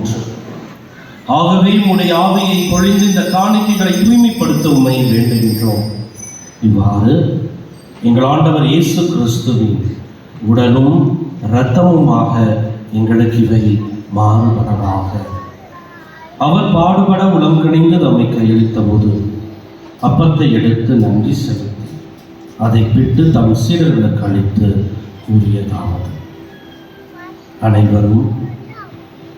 ஒன்று ஆகவே உடைய ஆவியை பொழிந்து இந்த காணிக்கைகளை தூய்மைப்படுத்த உண்மை வேண்டுகின்றோம். இவ்வாறு எங்கள் ஆண்டவர் இயேசு கிறிஸ்துவின் உடலும் இரத்தமுமாக எங்களுக்கு இவை மாறுபடலாக அவர் பாடுபட உளம் கணிந்து நம்மை கையளித்த போது அப்பத்தை எடுத்து நன்றி செலுத்தி அதை பிட்டு தம் சீடர்களுக்கு அளித்து கூறியதாவது. அனைவரும்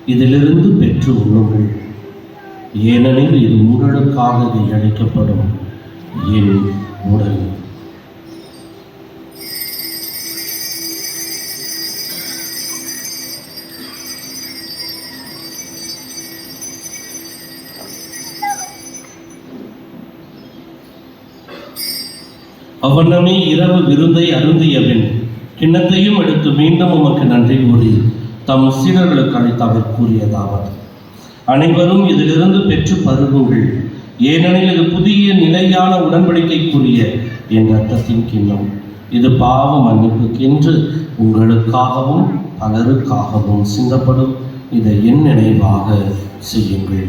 இதிலிருந்து பெற்று உண்ணுங்கள். ஏனெனில் இது உங்களுக்காக அழைக்கப்படும் என் உடல். அவனமே இரவு விருந்தை அருந்தியபின் கிண்ணத்தையும் எடுத்து மீண்டும் உமக்கு நன்றி கூறி தம் சீடர்களுக்கு அளித்து அவர் கூறியதாவது. அனைவரும் இதிலிருந்து பெற்று பருகுங்கள். ஏனெனில் இது புதிய நிலையான உடன்படிக்கைக்குரிய என் ரத்தத்தின் கிண்ணம். இது பாவ மன்னிப்புக்கென்று உங்களுக்காகவும் பலருக்காகவும் சிந்தப்படும். இதை என் நினைவாக செய்யுங்கள்.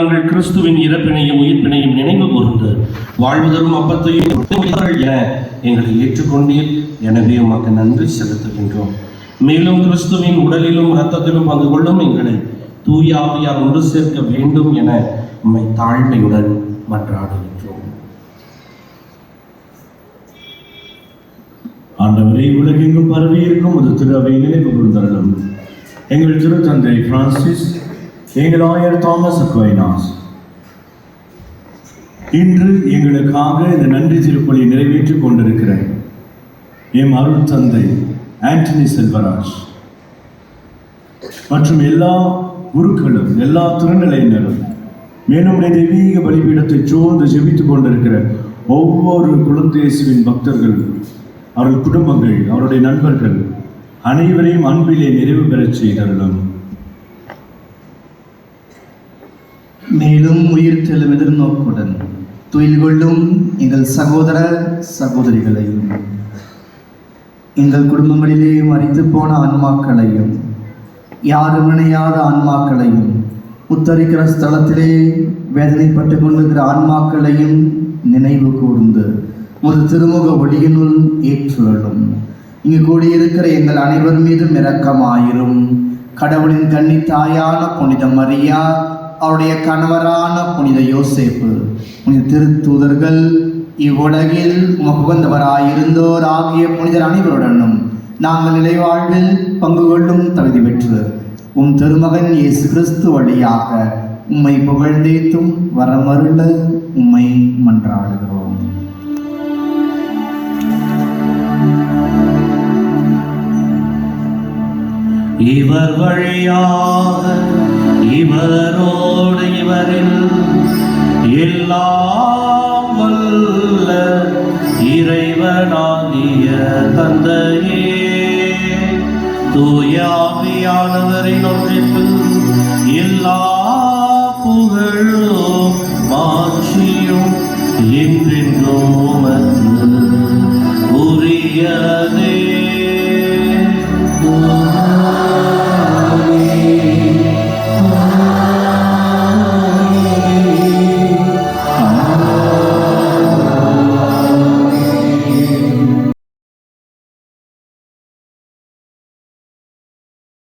நாங்கள் கிறிஸ்துவின் இறப்பினையும் உயிர்ப்பினையும் நினைவு கூர்ந்து வாழ்வதரும் அப்பத்தையும் என எங்களை ஏற்றுக்கொண்டீர். எனவே உமக்கு நன்றி செலுத்துகின்றோம். மேலும் கிறிஸ்துவின் உடலிலும் இரத்தத்திலும் பங்கு கொள்ளும் எங்களை தூய ஆவியார் ஒன்று சேர்க்க வேண்டும் என உம்மை தாழ்மையுடன் மன்றாடுகின்றோம். ஆண்டவரே உலகெங்கும் பரவி இருக்கும் ஒரு திருவை நினைவு கூர்ந்தருளும். எங்கள் திருத்தந்தை பிரான்சிஸ் எங்கள் ஆயர் தாமஸ் அக்வைனாஸ் இன்று எங்களுக்காக இந்த நன்றி திருப்பலி நிறைவேற்றிக் கொண்டிருக்கிற எம் அருள் தந்தை ஆண்டனி செல்வராஜ். மற்றும் எல்லா குருக்களும் எல்லா திருநிலையினரும் மேலும் தெய்வீக பலிபீடத்தை சூழ்ந்து ஜெபித்துக் கொண்டிருக்கிற ஒவ்வொரு குழந்தையேசுவின் பக்தர்கள் அவர்கள் குடும்பங்கள் அவருடைய நண்பர்கள் அனைவரையும் அன்பிலே நிறைவு பெறச் செய்தார்களும் மேலும் உயிர் தெழும் எதிர்நோக்குடன் துயில் கொள்ளும் எங்கள் சகோதர சகோதரிகளையும் எங்கள் குடும்பங்களிலே மறித்து போன ஆன்மாக்களையும் யாரும் நினையாத ஆன்மாக்களையும் உத்தரிக்கிற ஸ்தலத்திலே வேதனைப்பட்டு கொண்டிருக்கிற ஆன்மாக்களையும் நினைவு கூர்ந்து ஒரு திருமுக ஒளியினுள் ஏற்றுள்ளும். இங்கு கூடியிருக்கிற எங்கள் அனைவர் மீதும் இரக்கமாயிரும். கடவுளின் கன்னி தாயான புனித மரியா அவருடைய கணவரான புனித யோசேப்பு புனித திருத்தூதர்கள் இவ்வுலகில் உகந்தவராயிருந்தோர் ஆகிய புனிதர் அனைவருடனும் நாங்கள் நிலைவாழ்வில் பங்கு கொள்ளும் தகுதி பெற்று உம் திருமகன் இயேசு கிறிஸ்து வழியாக உம்மை புகழ்ந்தேத்தும் வரமருள உம்மை மன்றாடுகிறோம். இவர் வழியாக இவரோடு இவரில் எல்லாம் வல்ல இறைவனாகிய தந்தையே. தூயாவியானவரின் ஒன்றிப்பு எல்லா